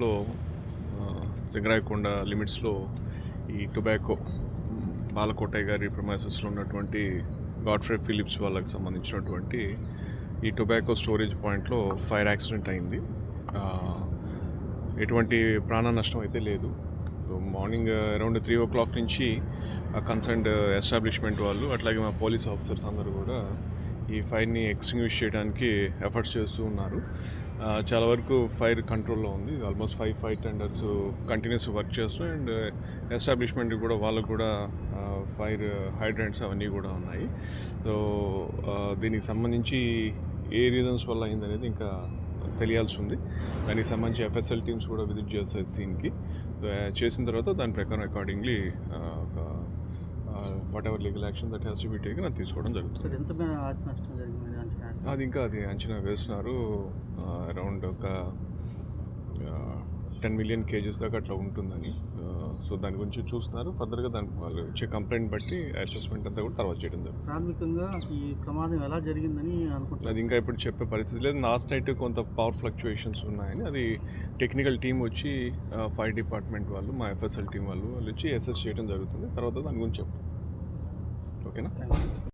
లో సింగరాయకొండ లిమిట్స్లో ఈ టొబాకో బాలకోటయ్య గారి ప్రమాసెస్లో ఉన్నటువంటి గాడ్ఫ్రే ఫిలిప్స్ వాళ్ళకి సంబంధించినటువంటి ఈ టొబాకో స్టోరేజ్ పాయింట్లో ఫైర్ యాక్సిడెంట్ అయింది. ఎటువంటి ప్రాణ నష్టం అయితే లేదు. So morning around three o'clock నుంచి uh, కన్సర్న్డ్ ఎస్టాబ్లిష్మెంట్ uh, వాళ్ళు అట్లాగే మా పోలీస్ ఆఫీసర్స్ అందరూ కూడా ఈ ఫైర్ని ఎక్స్టింగ్విష్ చేయడానికి ఎఫర్ట్స్ చేస్తూ ఉన్నారు. Uh, చాలా వరకు ఫైర్ కంట్రోల్లో ఉంది. Almost five five tenders continuous work చేస్తూ అండ్ ఎస్టాబ్లిష్మెంట్ కూడా వాళ్ళకు కూడా ఫైర్ హైడ్రెంట్స్ అవన్నీ కూడా ఉన్నాయి. సో దీనికి సంబంధించి ఏ రీజన్స్ వల్ల అయిందనేది ఇంకా తెలియాల్సి ఉంది దానికి సంబంధించి ఎఫ్ఎస్ఎల్ టీమ్స్ కూడా విజిట్ చేస్తాయి సీన్కి చేసిన తర్వాత దాని ప్రకారం accordingly whatever legal action that has to be taken అది తీసుకోవడం జరుగుతుంది. అది ఇంకా అది అంచనా వేస్తున్నారు. అరౌండ్ ఒక టెన్ మిలియన్ కేజెస్ దాకా అట్లా ఉంటుందని సో దాని గురించి చూస్తున్నారు. ఫర్దర్గా దాని వాళ్ళు ఇచ్చే కంప్లైంట్ బట్టి అసెస్మెంట్ అంతా కూడా తర్వాత చేయడం జరుగుతుంది. ప్రాథమికంగా ఈ ప్రమాదం ఎలా జరిగిందని అనుకుంటున్నారు? అది ఇంకా ఇప్పుడు చెప్పే పరిస్థితి లేదు. లాస్ట్ నైట్ కొంత పవర్ ఫ్లక్చుయేషన్స్ ఉన్నాయని అది టెక్నికల్ టీం వచ్చి ఫైర్ డిపార్ట్మెంట్ వాళ్ళు మా ఎఫ్ఎస్ఎల్ టీం వాళ్ళు వాళ్ళు వచ్చి అసెస్ చేయడం జరుగుతుంది. తర్వాత దాని గురించి చెప్తాం. ఓకేనా థ్యాంక్ యూ